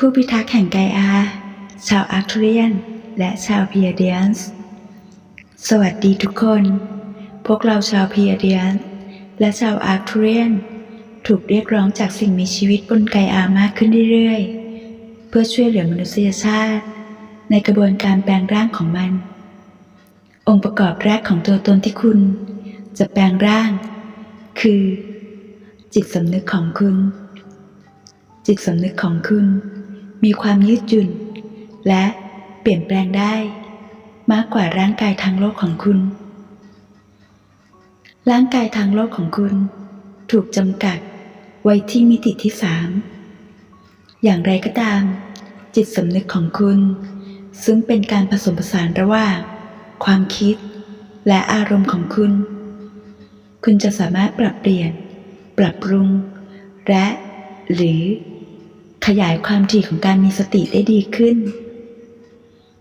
ผู้พิทักษ์แห่งไกอา ชาวอาร์เทเรียน และชาวพียเดียนส์ สวัสดีทุกคน พวกเราชาวพียเดียนส์และชาวอาร์เทเรียน ถูกเรียกร้องจากสิ่งมีชีวิตบนไกอามากขึ้นเรื่อยๆ เพื่อช่วยเหลือมนุษยชาติ ในกระบวนการแปลงร่างของมัน องค์ประกอบแรกของตัวตนที่คุณ จะแปลงร่าง คือ จิตสำนึกของคุณจิตสำนึกของคุณ มีความยืดหยุ่น และเปลี่ยนแปลงได้ มากกว่าร่างกายทางโลกของคุณ ร่างกายทางโลกของคุณ ถูกจำกัดไว้ที่มิติที่สามอย่างไรก็ตาม จิตสำนึกของคุณ ซึ่งเป็นการผสมผสานระหว่างความคิดและอารมณ์ของคุณ คุณจะสามารถปรับเปลี่ยน ปรับปรุง และ หรือ ขยายความถี่ของการมีสติได้ดีขึ้น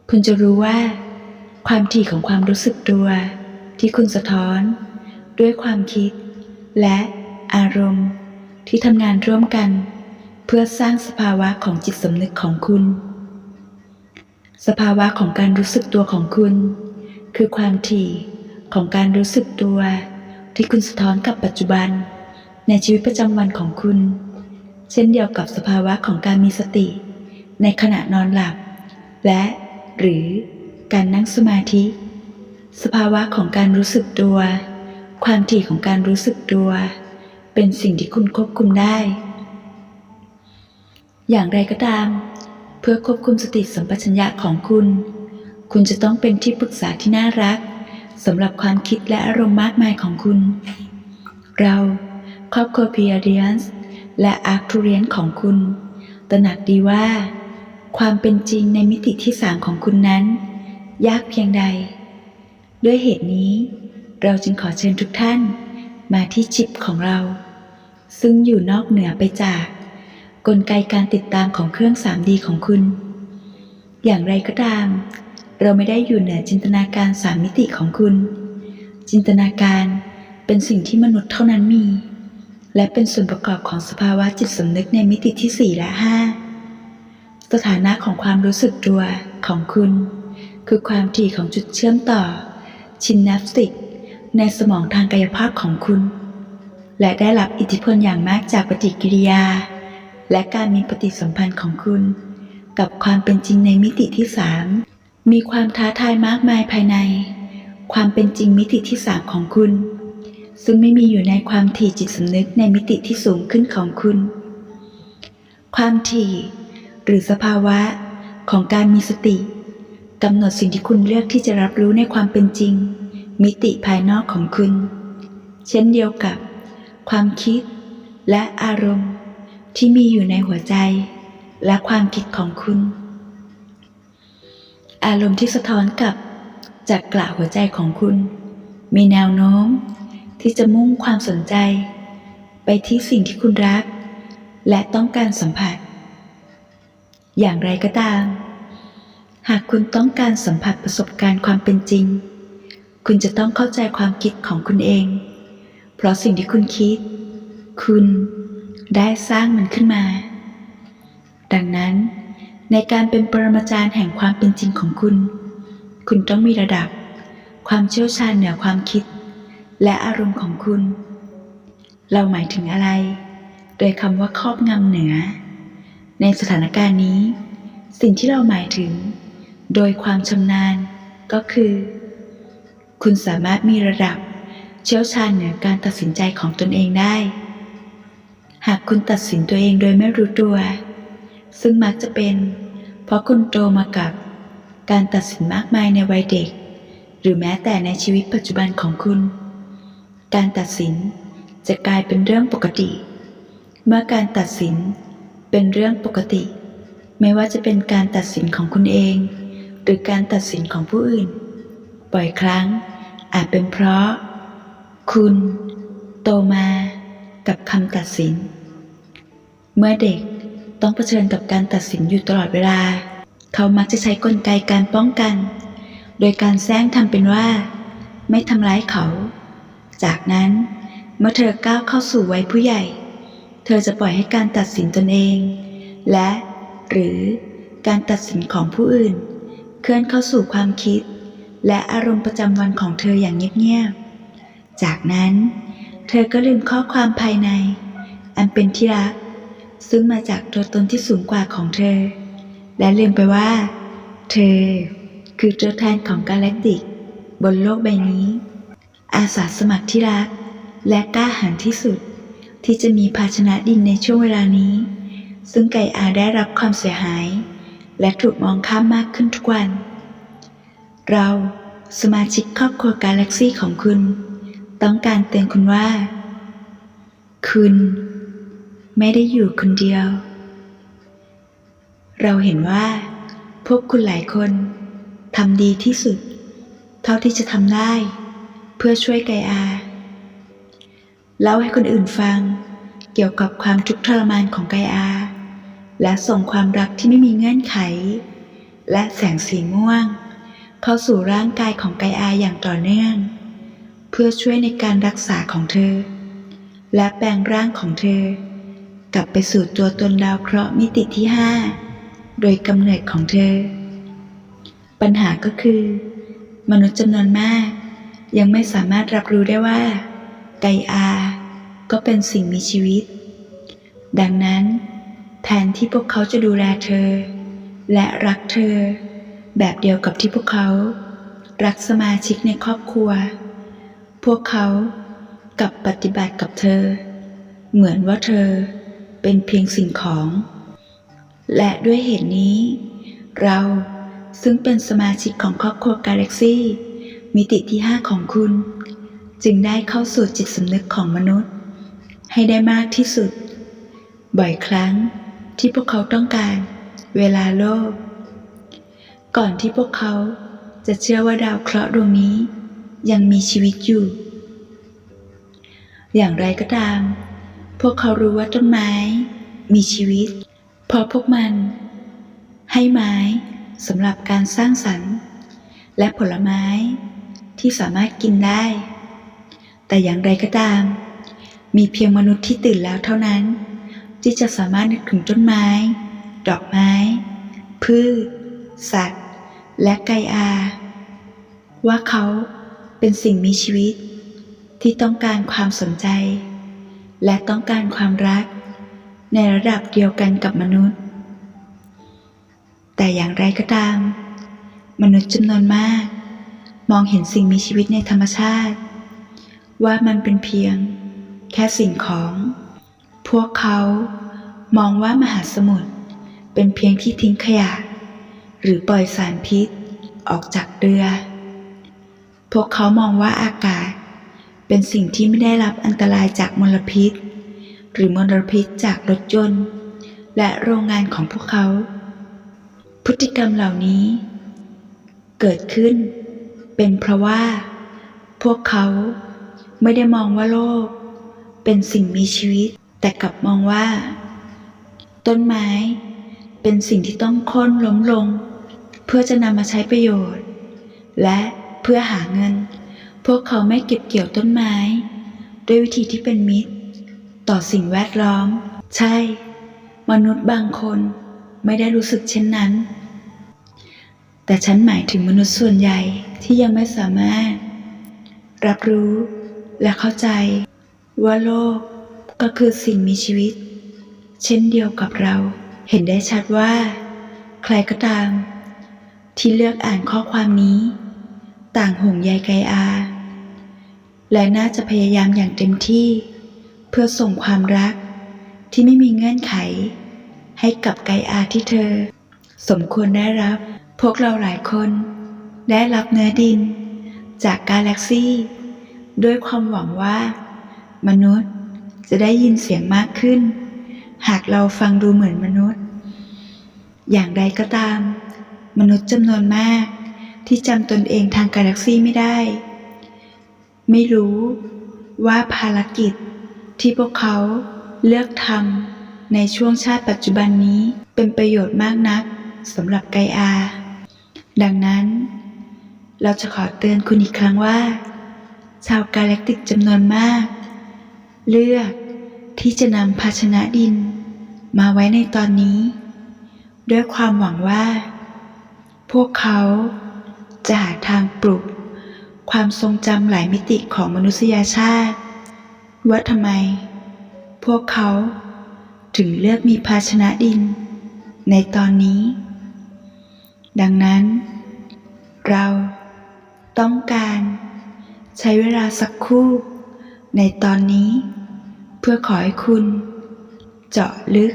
คุณจะรู้ว่า ความถี่ของความรู้สึกตัว ที่คุณสะท้อน ด้วยความคิด และอารมณ์ ที่ทำงานร่วมกัน เพื่อสร้างสภาวะของจิตสำนึกของคุณ สภาวะของการรู้สึกตัวของคุณ คือความถี่ของการรู้สึกตัว ที่คุณสะท้อนกับปัจจุบัน ในชีวิตประจำวันของคุณ เช่นเดียวกับสภาวะของการมีสติ ในขณะนอนหลับ และหรือการนั่งสมาธิ สภาวะของการรู้สึกตัว ความถี่ของการรู้สึกตัว เป็นสิ่งที่คุณควบคุมได้ อย่างไรก็ตาม เพื่อควบคุมสติสัมปชัญญะของคุณ คุณจะต้องเป็นที่ปรึกษาที่น่ารักสำหรับความคิดและอารมณ์มากมายของคุณ เราครอบครัวพีอาเดียนส์ และอาร์ทูเรียนของคุณ ตระหนักดีว่า ความเป็นจริงในมิติที่สามของคุณนั้น ยากเพียงใด ด้วยเหตุนี้ เราจึงขอเชิญทุกท่านมาที่ชิปของเรา ซึ่งอยู่นอกเหนือไปจาก กลไกการติดตามของเครื่อง 3D ของคุณ อย่างไรก็ตาม เราไม่ได้อยู่เหนือจินตนาการสามมิติของคุณ จินตนาการเป็นสิ่งที่มนุษย์เท่านั้นมี และเป็นส่วนประกอบของสภาวะจิตสำนึกในมิติที่ 4 และ 5 สถานะของความรู้สึกตัวของคุณ คือความถี่ของจุดเชื่อมต่อ ชินนัปติก ในสมองทางกายภาพของคุณ และได้รับอิทธิพลอย่างมากจากปฏิกิริยา และการมีปฏิสัมพันธ์ของคุณ กับความเป็นจริงในมิติที่สามมีความท้าทายมากมายภายใน ความเป็นจริงมิติที่สามของคุณ ซึ่งไม่มีอยู่ในความถี่จิตสำนึกในมิติที่สูงขึ้นของคุณ ความถี่ หรือสภาวะของการมีสติกำหนดสิ่งที่คุณเลือกที่จะรับรู้ในความเป็นจริง มิติภายนอกของคุณ เช่นเดียวกับ ความคิดและอารมณ์ที่มีอยู่ในหัวใจและความคิดของคุณ อารมณ์ที่สะท้อนกลับจากกระหัวใจของคุณ มีแนวโน้ม ที่จะมุ่งความสนใจ ไปที่สิ่งที่คุณรัก และต้องการสัมผัส อย่างไรก็ตาม หากคุณต้องการสัมผัสประสบการณ์ความเป็นจริง คุณจะต้องเข้าใจความคิดของคุณเอง เพราะสิ่งที่คุณคิด คุณได้สร้างมันขึ้นมา ดังนั้น ในการเป็นปรมาจารย์แห่งความเป็นจริงของคุณ คุณต้องมีระดับความเชี่ยวชาญเหนือความคิด และอารมณ์ของคุณ เราหมายถึงอะไร โดยคำว่าครอบงำเหนือ ในสถานการณ์นี้ สิ่งที่เราหมายถึง โดยความชำนาญก็คือ คุณสามารถมีระดับเชี่ยวชาญเหนือการตัดสินใจของตนเองได้ หากคุณตัดสินตัวเองโดยไม่รู้ตัว ซึ่งมักจะเป็น เพราะคุณโตมากับการตัดสินมากมายในวัยเด็ก หรือแม้แต่ในชีวิตปัจจุบันของคุณ การตัดสินจะกลายเป็นเรื่องปกติ เมื่อการตัดสินเป็นเรื่องปกติ ไม่ว่าจะเป็นการตัดสินของคุณเอง หรือการตัดสินของผู้อื่น บ่อยครั้งอาจเป็นเพราะ คุณ โตมากับคำตัดสิน เมื่อเด็กต้องเผชิญกับการตัดสินอยู่ตลอดเวลา เขามักจะใช้กลไกการป้องกัน โดยการแซงทำเป็นว่า ไม่ทำร้ายเขา จากนั้นเมื่อเธอก้าวเข้าสู่วัยผู้ใหญ่ เธอจะปล่อยให้การตัดสินตนเอง และหรือการตัดสินของผู้อื่น เคลื่อนเข้าสู่ความคิด และอารมณ์ประจำวันของเธออย่างเงียบๆ จากนั้น เธอก็ลืมข้อความภายใน อันเป็นที่รัก ซึ่งมาจากตัวตนที่สูงกว่าของเธอ และลืมไปว่า เธอคือตัวแทนของกาแล็กติก บนโลกใบนี้ อาสาสมัครที่รัก และกล้าหาญที่สุด ที่จะมีภาชนะดินในช่วงเวลานี้ ซึ่งไก่อาได้รับความเสียหาย และถูกมองข้ามมากขึ้นทุกวัน เราสมาชิกครอบครัวกาแล็กซี่ของคุณ ต้องการเตือนคุณว่า คุณ ไม่ได้อยู่คนเดียว เราเห็นว่า พวกคุณหลายคนทำดีที่สุด เท่าที่จะทำได้ เพื่อช่วยไกอาเล่าให้คนอื่นฟังเกี่ยวกับความทุกข์ทรมานของไกอา และส่งความรักที่ไม่มีเงื่อนไข และแสงสีม่วง เข้าสู่ร่างกายของไกอาอย่างต่อเนื่อง เพื่อช่วยในการรักษาของเธอ และแปลงร่างของเธอ กลับไปสู่ตัวตนดาวเคราะห์มิติที่ห้าโดยกำเนิดของเธอ ปัญหาก็คือ มนุษย์จำนวนมาก ยังไม่สามารถรับรู้ได้ว่า ไกอา ก็เป็นสิ่งมีชีวิต ดังนั้น แทนที่พวกเขาจะดูแลเธอ และรักเธอ แบบเดียวกับที่พวกเขา รักสมาชิกในครอบครัว พวกเขากับปฏิบัติกับเธอ เหมือนว่าเธอเป็นเพียงสิ่งของ และด้วยเหตุนี้ เราซึ่งเป็นสมาชิกของครอบครัวกาแล็กซี่ มิติที่5ของคุณ จึงได้เข้าสู่จิตสำนึกของมนุษย์ ให้ได้มากที่สุด บ่อยครั้งที่พวกเขาต้องการ เวลาโลกก่อนที่พวกเขาจะเชื่อว่าดาวเคราะห์ดวงนี้ ยังมีชีวิตอยู่ อย่างไรก็ตาม พวกเขารู้ว่าต้นไม้ มีชีวิต เพราะพวกมัน ให้ไม้สำหรับการสร้างสรรค์ และผลไม้ ที่สามารถกินได้ แต่อย่างไรก็ตาม มีเพียงมนุษย์ที่ตื่นแล้วเท่านั้น ที่จะสามารถนึกถึงต้นไม้ ดอกไม้ พืช สัตว์ และไกอา ว่าเขาเป็นสิ่งมีชีวิต ที่ต้องการความสนใจ และต้องการความรัก ในระดับเดียวกันกับมนุษย์ แต่อย่างไรก็ตาม มนุษย์จำนวนมาก มองเห็นสิ่งมีชีวิตในธรรมชาติ ว่ามันเป็นเพียง แค่สิ่งของ พวกเขามองว่ามหาสมุทรเป็นเพียงที่ทิ้งขยะ หรือปล่อยสารพิษออกจากเรือ พวกเขามองว่าอากาศ เป็นสิ่งที่ไม่ได้รับอันตรายจากมลพิษ หรือมลพิษจากรถยนต์ และโรงงานของพวกเขา พฤติกรรมเหล่านี้ เกิดขึ้น เป็นเพราะว่า พวกเขาไม่ได้มองว่าโลก เป็นสิ่งมีชีวิต แต่กลับมองว่า ต้นไม้ เป็นสิ่งที่ต้องค่นล้มลง เพื่อจะนำมาใช้ประโยชน์ และเพื่อหาเงิน พวกเขาไม่เก็บเกี่ยวต้นไม้ ด้วยวิธีที่เป็นมิตร ต่อสิ่งแวดล้อม ใช่ มนุษย์บางคนไม่ได้รู้สึกเช่นนั้น แต่ฉันหมายถึงมนุษย์ส่วนใหญ่ที่ยังไม่สามารถ รับรู้และเข้าใจ ว่าโลกก็คือสิ่งมีชีวิต เช่นเดียวกับเราเห็นได้ชัดว่า ใครก็ตาม ที่เลือกอ่านข้อความนี้ ต่างห่วงใยไกอา และน่าจะพยายามอย่างเต็มที่ เพื่อส่งความรักที่ไม่มีเงื่อนไข ให้กับไกอาที่เธอ สมควรได้รับ พวกเราหลายคนได้รับเนื้อดินจากกาแล็กซี่ ด้วยความหวังว่า มนุษย์จะได้ยินเสียงมากขึ้น หากเราฟังดูเหมือนมนุษย์ อย่างไรก็ตาม มนุษย์จำนวนมาก ที่จำตนเองทางกาแล็กซี่ไม่ได้ ไม่รู้ว่าภารกิจที่พวกเขาเลือกทำในช่วงชาติปัจจุบันนี้เป็นประโยชน์มากนักสำหรับไกอา ดังนั้น เราจะขอเตือนคุณอีกครั้งว่า ชาวกาแล็กติกจำนวนมาก เลือกที่จะนำภาชนะดินมาไว้ในตอนนี้ ด้วยความหวังว่า พวกเขาจะหาทางปลุก ความทรงจำหลายมิติของมนุษยชาติ ว่าทำไม พวกเขาถึงเลือกมีภาชนะดินในตอนนี้ ดังนั้น เราต้องการใช้เวลาสักครู่ในตอนนี้ เพื่อขอให้คุณ เจาะลึก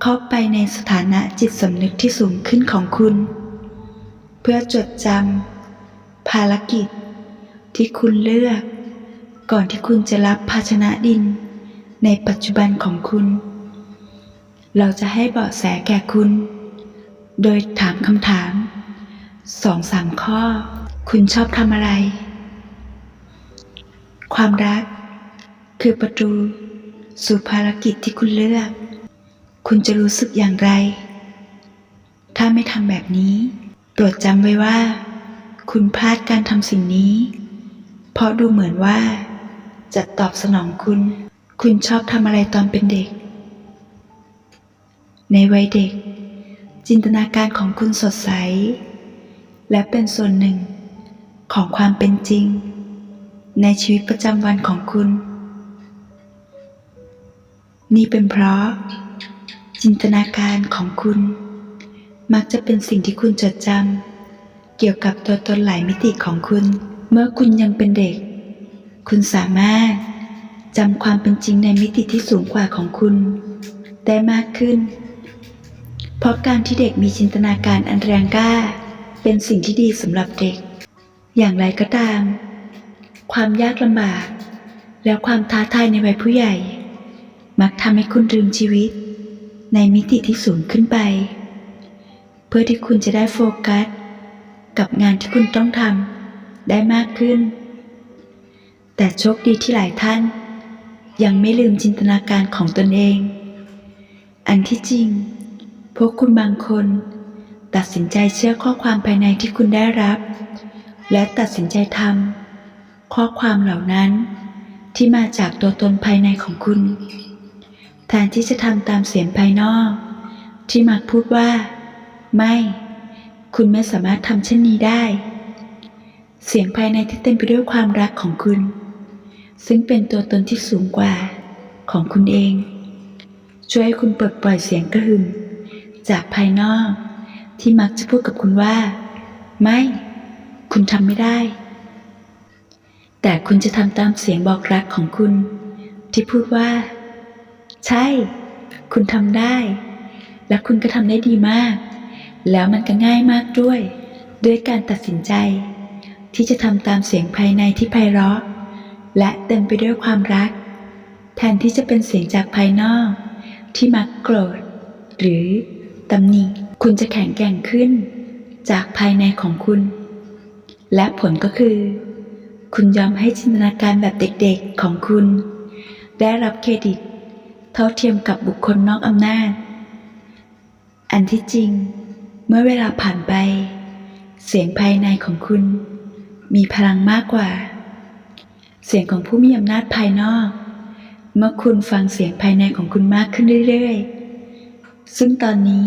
เข้าไปในสถานะจิตสำนึกที่สูงขึ้นของคุณ เพื่อจดจำภารกิจที่คุณเลือก ก่อนที่คุณจะรับภาชนะดิน ในปัจจุบันของคุณ เราจะให้เบาะแสแก่คุณ โดยถามคำถามสองสามข้อ คุณชอบทำอะไร ความรัก คือประตูสู่ภารกิจที่คุณเลือก คุณจะรู้สึกอย่างไร ถ้าไม่ทำแบบนี้ โปรดจำไว้ว่า คุณพลาดการทำสิ่งนี้ เพราะดูเหมือนว่า จะตอบสนองคุณ คุณชอบทำอะไรตอนเป็นเด็ก ในวัยเด็ก จินตนาการของคุณสดใส และเป็นส่วนหนึ่งของความเป็นจริง ในชีวิตประจำวันของคุณ นี่เป็นเพราะ จินตนาการของคุณ มักจะเป็นสิ่งที่คุณจดจำเกี่ยวกับตัวตนหลายมิติของคุณ เมื่อคุณยังเป็นเด็ก คุณสามารถจำความเป็นจริงในมิติที่สูงกว่าของคุณ ได้มากขึ้น เพราะการที่เด็กมีจินตนาการอันแรงกล้า เป็นสิ่งที่ดีสำหรับเด็ก อย่างไรก็ตาม ความยากลำบาก และความท้าทายในวัยผู้ใหญ่ มักทำให้คุณลืมชีวิต ในมิติที่สูงขึ้นไป เพื่อที่คุณจะได้โฟกัส กับงานที่คุณต้องทำได้มากขึ้น แต่โชคดีที่หลายท่าน ยังไม่ลืมจินตนาการของตนเอง อันที่จริง พวกคุณบางคน ตัดสินใจเชื่อข้อความภายในที่คุณได้รับ และตัดสินใจทำข้อความเหล่านั้นที่มาจากตัวตนภายในของคุณ แทนที่จะทำตามเสียงภายนอก ที่มักพูดว่า ไม่ คุณไม่สามารถทำเช่นนี้ได้ เสียงภายในที่เต็มไปด้วยความรักของคุณ ซึ่งเป็นตัวตนที่สูงกว่าของคุณเอง ช่วยให้คุณปลดปล่อยเสียงกระหึ่ม จากภายนอก ที่มักจะพูดกับคุณว่า ไม่ คุณทำไม่ได้ แต่คุณจะทำตามเสียงบอกรักของคุณ ที่พูดว่า ใช่ คุณทำได้ และคุณก็ทำได้ดีมาก แล้วมันก็ง่ายมากด้วย ด้วยการตัดสินใจ ที่จะทำตามเสียงภายในที่ไพเราะ และเต็มไปด้วยความรัก แทนที่จะเป็นเสียงจากภายนอก ที่มักโกรธ หรือ ตำหนิคุณจะแข็งแกร่งขึ้น จากภายในของคุณ และผลก็คือ คุณยอมให้จินตนาการแบบเด็กๆของคุณ ได้รับเครดิต เท่าเทียมกับบุคคลนอกอำนาจ อันที่จริง เมื่อเวลาผ่านไป เสียงภายในของคุณ มีพลังมากกว่า เสียงของผู้มีอำนาจภายนอก เมื่อคุณฟังเสียงภายในของคุณมากขึ้นเรื่อยๆ ซึ่งตอนนี้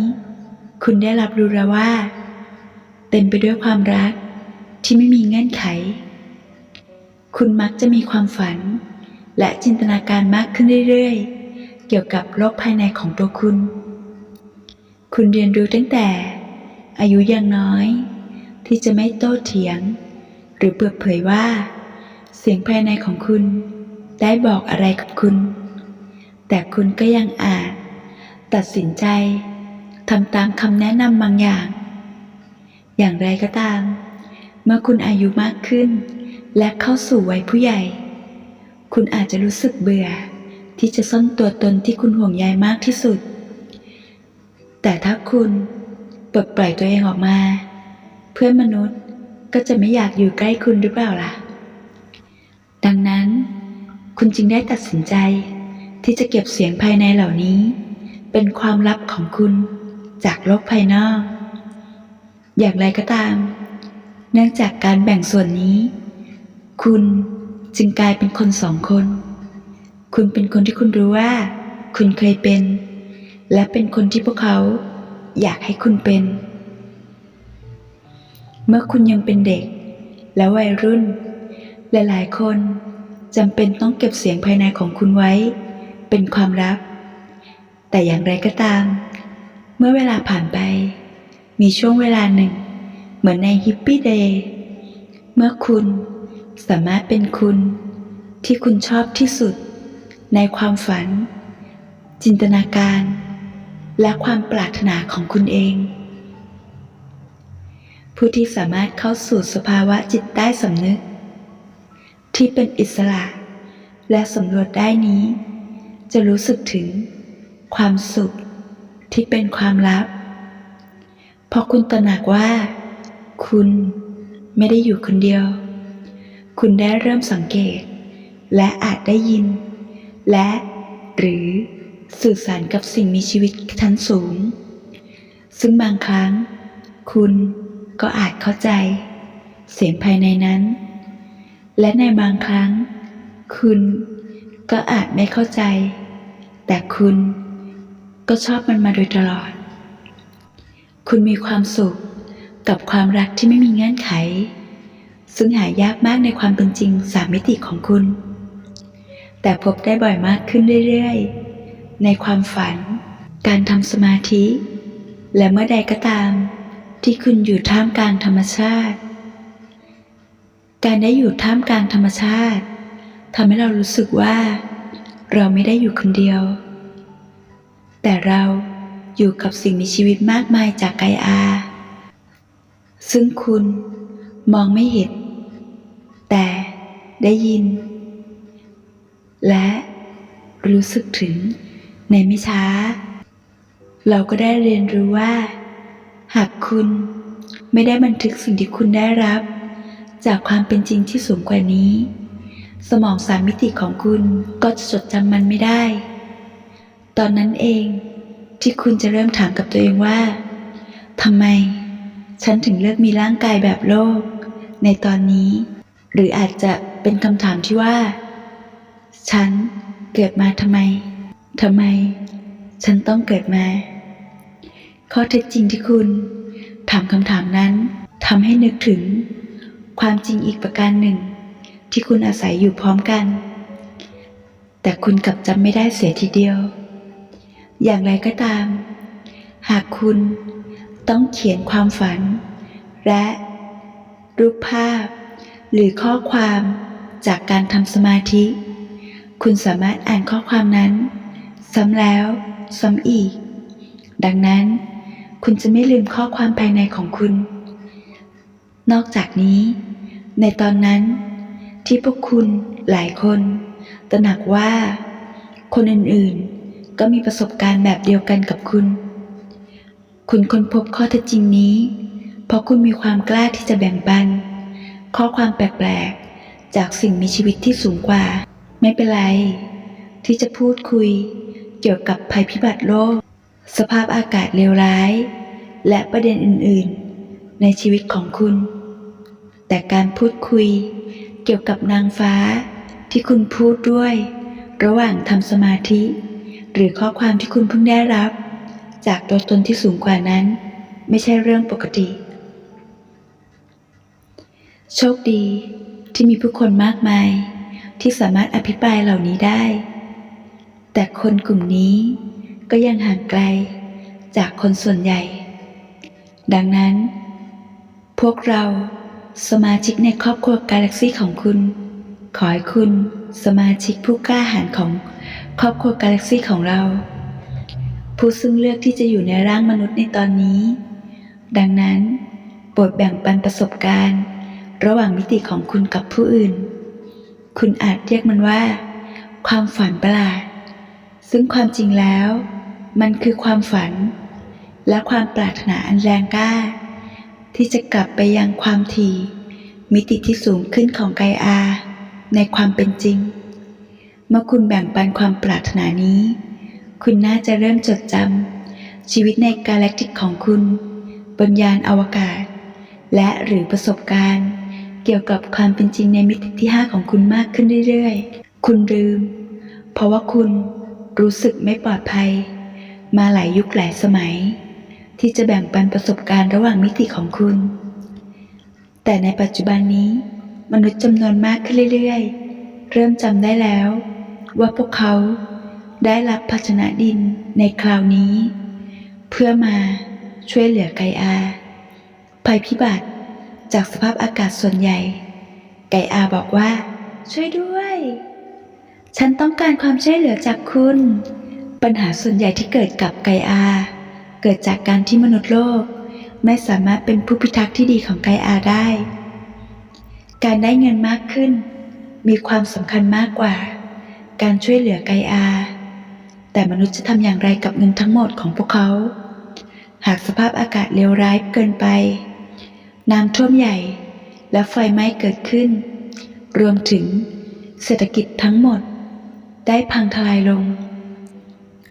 คุณได้รับรู้แล้วว่า เต็มไปด้วยความรักที่ไม่มีเงื่อนไข คุณมักจะมีความฝัน และจินตนาการมากขึ้นเรื่อยๆ เกี่ยวกับโลกภายในของตัวคุณ คุณเรียนรู้ตั้งแต่ อายุยังน้อย ที่จะไม่โต้เถียง หรือเปิดเผยว่า เสียงภายในของคุณได้บอกอะไรกับคุณ แต่คุณก็ยังอาจ ตัดสินใจทำตามคำแนะนำบางอย่าง อย่างไรก็ตาม เมื่อคุณอายุมากขึ้น และเข้าสู่วัยผู้ใหญ่ คุณอาจจะรู้สึกเบื่อ ที่จะซ่อนตัวตนที่คุณห่วงใยมากที่สุด แต่ถ้าคุณปลดปล่อยตัวเองออกมา เพื่อนมนุษย์ก็จะไม่อยากอยู่ใกล้คุณหรือเปล่าล่ะ ดังนั้น คุณจึงได้ตัดสินใจที่จะเก็บเสียงภายในเหล่านี้ เป็นความลับของคุณจากโลกภายนอก อย่างไรก็ตาม เนื่องจากการแบ่งส่วนนี้ คุณจึงกลายเป็นคนสองคน คุณเป็นคนที่คุณรู้ว่า คุณเคยเป็น และเป็นคนที่พวกเขาอยากให้คุณเป็น เมื่อคุณยังเป็นเด็ก และวัยรุ่น หลาย ๆ คนจำเป็นต้องเก็บเสียงภายในของคุณไว้ เป็นความลับ แต่อย่างไรก็ตาม เมื่อเวลาผ่านไป มีช่วงเวลาหนึ่ง เหมือนในฮิปปี้เดย์ เมื่อคุณสามารถเป็นคุณ ที่คุณชอบที่สุด ในความฝัน จินตนาการ และความปรารถนาของคุณเอง ผู้ที่สามารถเข้าสู่สภาวะจิตใต้สำนึก ที่เป็นอิสระ และสำรวจได้นี้ จะรู้สึกถึง ความสุขที่เป็นความลับเพราะคุณตระหนักว่า คุณไม่ได้อยู่คนเดียว คุณได้เริ่มสังเกต และอาจได้ยิน และหรือสื่อสารกับสิ่งมีชีวิตชั้นสูง ซึ่งบางครั้ง คุณก็อาจเข้าใจ เสียงภายในนั้น และในบางครั้ง คุณก็อาจไม่เข้าใจ แต่คุณ ก็ชอบมันมาโดยตลอด คุณมีความสุขกับความรักที่ไม่มีเงื่อนไข ซึ่งหายากมากในความเป็นจริงสามมิติของคุณ แต่พบได้บ่อยมากขึ้นเรื่อยๆ ในความฝัน การทำสมาธิ และเมื่อใดก็ตาม ที่คุณอยู่ท่ามกลางธรรมชาติ การได้อยู่ท่ามกลางธรรมชาติทำให้เรารู้สึกว่า เราไม่ได้อยู่คนเดียว แต่เราอยู่กับสิ่งมีชีวิตมากมายจากไกอา ซึ่งคุณมองไม่เห็น แต่ได้ยิน และรู้สึกถึงในไม่ช้า เราก็ได้เรียนรู้ว่า หากคุณไม่ได้บันทึกสิ่งที่คุณได้รับ จากความเป็นจริงที่สูงกว่านี้ สมองสามมิติของคุณก็จะจดจำมันไม่ได้ ตอนนั้นเองที่คุณจะเริ่มถามกับตัวเองว่าทำไม ฉันถึงเลือกมีร่างกายแบบโลก ในตอนนี้ หรืออาจจะเป็นคำถามที่ว่า ฉันเกิดมาทำไมทำไม ฉันต้องเกิดมา ข้อเท็จจริงที่คุณถามคำถามนั้นทำให้นึกถึง ความจริงอีกประการหนึ่ง ที่คุณอาศัยอยู่พร้อมกัน แต่คุณกลับจำไม่ได้เสียทีเดียว อย่างไรก็ตาม หากคุณต้องเขียนความฝัน และรูปภาพ หรือข้อความจากการทำสมาธิ คุณสามารถอ่านข้อความนั้น ซ้ำแล้ว ซ้ำอีก ดังนั้น คุณจะไม่ลืมข้อความภายในของคุณ นอกจากนี้ ในตอนนั้น ที่พวกคุณหลายคน ตระหนักว่า คนอื่นๆ ก็มีประสบการณ์แบบเดียวกันกับคุณ คุณค้นพบข้อเท็จจริงนี้ เพราะคุณมีความกล้าที่จะแบ่งปัน ข้อความแปลกๆ จากสิ่งมีชีวิตที่สูงกว่า ไม่เป็นไร ที่จะพูดคุย เกี่ยวกับภัยพิบัติโลก สภาพอากาศเลวร้าย และประเด็นอื่นๆ ในชีวิตของคุณ แต่การพูดคุย เกี่ยวกับนางฟ้าที่คุณพูดด้วย ระหว่างทำสมาธิ หรือข้อความที่คุณเพิ่งได้รับ จากตัวตนที่สูงกว่านั้น ไม่ใช่เรื่องปกติ โชคดีที่มีผู้คนมากมาย ที่สามารถอภิปรายเหล่านี้ได้ แต่คนกลุ่มนี้ก็ยังห่างไกลจากคนส่วนใหญ่ ดังนั้น พวกเราสมาชิกในครอบครัวกาแล็กซี่ของคุณ ขอให้คุณสมาชิกผู้กล้าหาญของ ครอบครัวกาแล็กซี่ของเรา ผู้ซึ่งเลือกที่จะอยู่ในร่างมนุษย์ในตอนนี้ ดังนั้นโปรดแบ่งปันประสบการณ์ ระหว่างมิติของคุณกับผู้อื่น คุณอาจเรียกมันว่า ความฝันประหลาด ซึ่งความจริงแล้ว มันคือความฝัน และความปรารถนาอันแรงกล้า ที่จะกลับไปยังความถี่มิติที่สูงขึ้นของไกอา ในความเป็นจริง เมื่อคุณแบ่งปันความปรารถนานี้ คุณน่าจะเริ่มจดจำชีวิตในกาแล็กติกของคุณ บนยานอวกาศ และหรือประสบการณ์ เกี่ยวกับความเป็นจริงในมิติที่ 5 ของคุณมากขึ้นเรื่อยๆ คุณลืม เพราะว่าคุณรู้สึกไม่ปลอดภัย มาหลายยุคหลายสมัย ที่จะแบ่งปันประสบการณ์ระหว่างมิติของคุณ แต่ในปัจจุบันนี้ มนุษย์จำนวนมากขึ้นเรื่อยๆ เริ่มจำได้แล้ว ว่าพวกเขาได้รับภาชนะดินในคราวนี้ เพื่อมาช่วยเหลือไกอา ภัยพิบัติจากสภาพอากาศส่วนใหญ่ ไกอาบอกว่า ช่วยด้วย ฉันต้องการความช่วยเหลือจากคุณ ปัญหาส่วนใหญ่ที่เกิดกับไกอา เกิดจากการที่มนุษย์โลก ไม่สามารถเป็นผู้พิทักษ์ที่ดีของไกอาได้ การได้เงินมากขึ้น มีความสำคัญมากกว่า การช่วยเหลือไกอา แต่มนุษย์จะทำอย่างไรกับเงินทั้งหมดของพวกเขา หากสภาพอากาศเลวร้ายเกินไป น้ำท่วมใหญ่และไฟไหม้เกิดขึ้น รวมถึงเศรษฐกิจทั้งหมด ได้พังทลายลง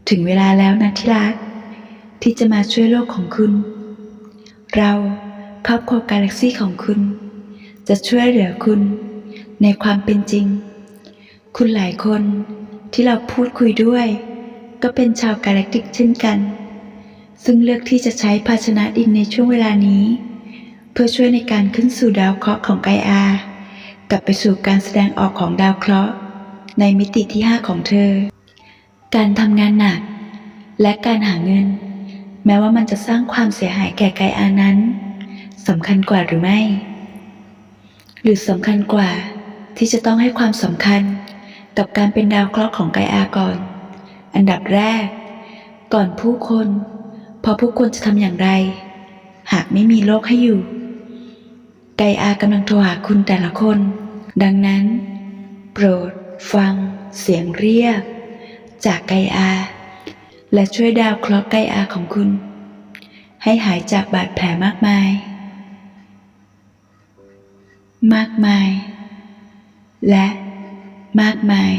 ถึงเวลาแล้วนะที่รัก ที่จะมาช่วยโลกของคุณ เราครอบครัวกาแล็กซี่ของคุณ จะช่วยเหลือคุณในความเป็นจริง คุณหลายคนที่เราพูดคุยด้วย ก็เป็นชาวกาแล็กติกเช่นกัน ซึ่งเลือกที่จะใช้ภาชนะดินในช่วงเวลานี้ เพื่อช่วยในการขึ้นสู่ดาวเคราะห์ของไกอากลับไปสู่การแสดงออกของดาวเคราะห์ ในมิติที่ 5 ของเธอ การทำงานหนัก และการหาเงิน แม้ว่ามันจะสร้างความเสียหายแก่ไกอานั้นสำคัญกว่าหรือไม่ หรือสำคัญกว่าที่จะต้องให้ความสำคัญ กับการเป็นดาวเคราะห์ของไกอาก่อน อันดับแรก ก่อนผู้คน พอผู้คนจะทำอย่างไร หากไม่มีโลกให้อยู่ ไกอากำลังโทรหาคุณแต่ละคน ดังนั้น โปรด ฟัง เสียงเรียก จากไกอา และช่วยดาวเคราะห์ไกอาของคุณ ให้หายจากบาดแผลมากมาย มากมาย และ มากมาย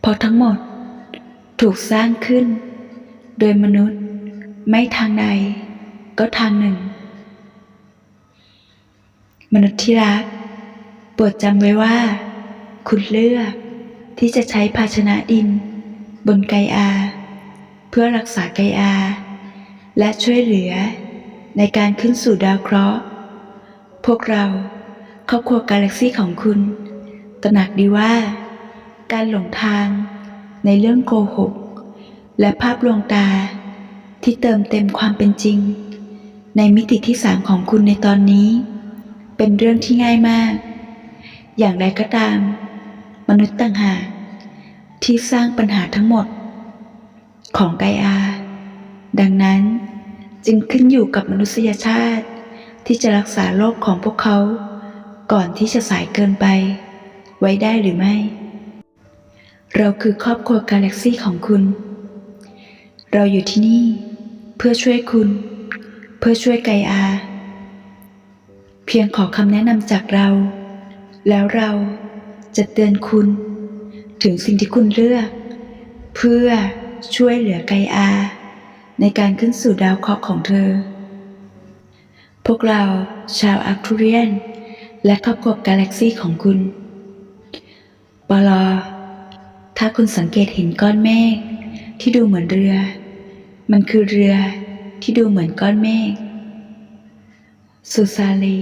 เพราะทั้งหมดถูกสร้างขึ้น โดยมนุษย์ไม่ทางใดก็ทางหนึ่ง มนุษย์ที่รักโปรดจำไว้ว่า คุณเลือกที่จะใช้ภาชนะดิน บนไกอา เพื่อรักษาไกอา และช่วยเหลือในการขึ้นสู่ดาวเคราะห์ พวกเราครอบครัวกาแล็กซี่ของคุณ ตระหนักดีว่า การหลงทางในเรื่องโกหก และภาพลวงตาที่เติมเต็มความเป็นจริง ในมิติที่สามของคุณในตอนนี้ เป็นเรื่องที่ง่ายมาก อย่างไรก็ตาม มนุษย์ต่างหากที่สร้างปัญหาทั้งหมด ของไกอา ดังนั้นจึงขึ้นอยู่กับมนุษยชาติ ที่จะรักษาโลกของพวกเขา ก่อนที่จะสายเกินไป ว้ได้หรือไม่ เราคือครอบครัวกาแล็กซี่ของคุณ เราอยู่ที่นี่เพื่อช่วยคุณ เพื่อช่วยไกอา เพียงขอคำแนะนำจากเรา แล้วเราจะเตือนคุณ ถึงสิ่งที่คุณเลือก เพื่อช่วยเหลือไกอา ในการขึ้นสู่ดาวเคราะห์ของเธอ พวกเราชาวอาร์ทูเรียน และครอบครัวกาแล็กซี่ของคุณ ปลอถ้าคุณสังเกตเห็นก้อนเมฆที่ดูเหมือนเรือ มันคือเรือที่ดูเหมือนก้อนเมฆสุซาลี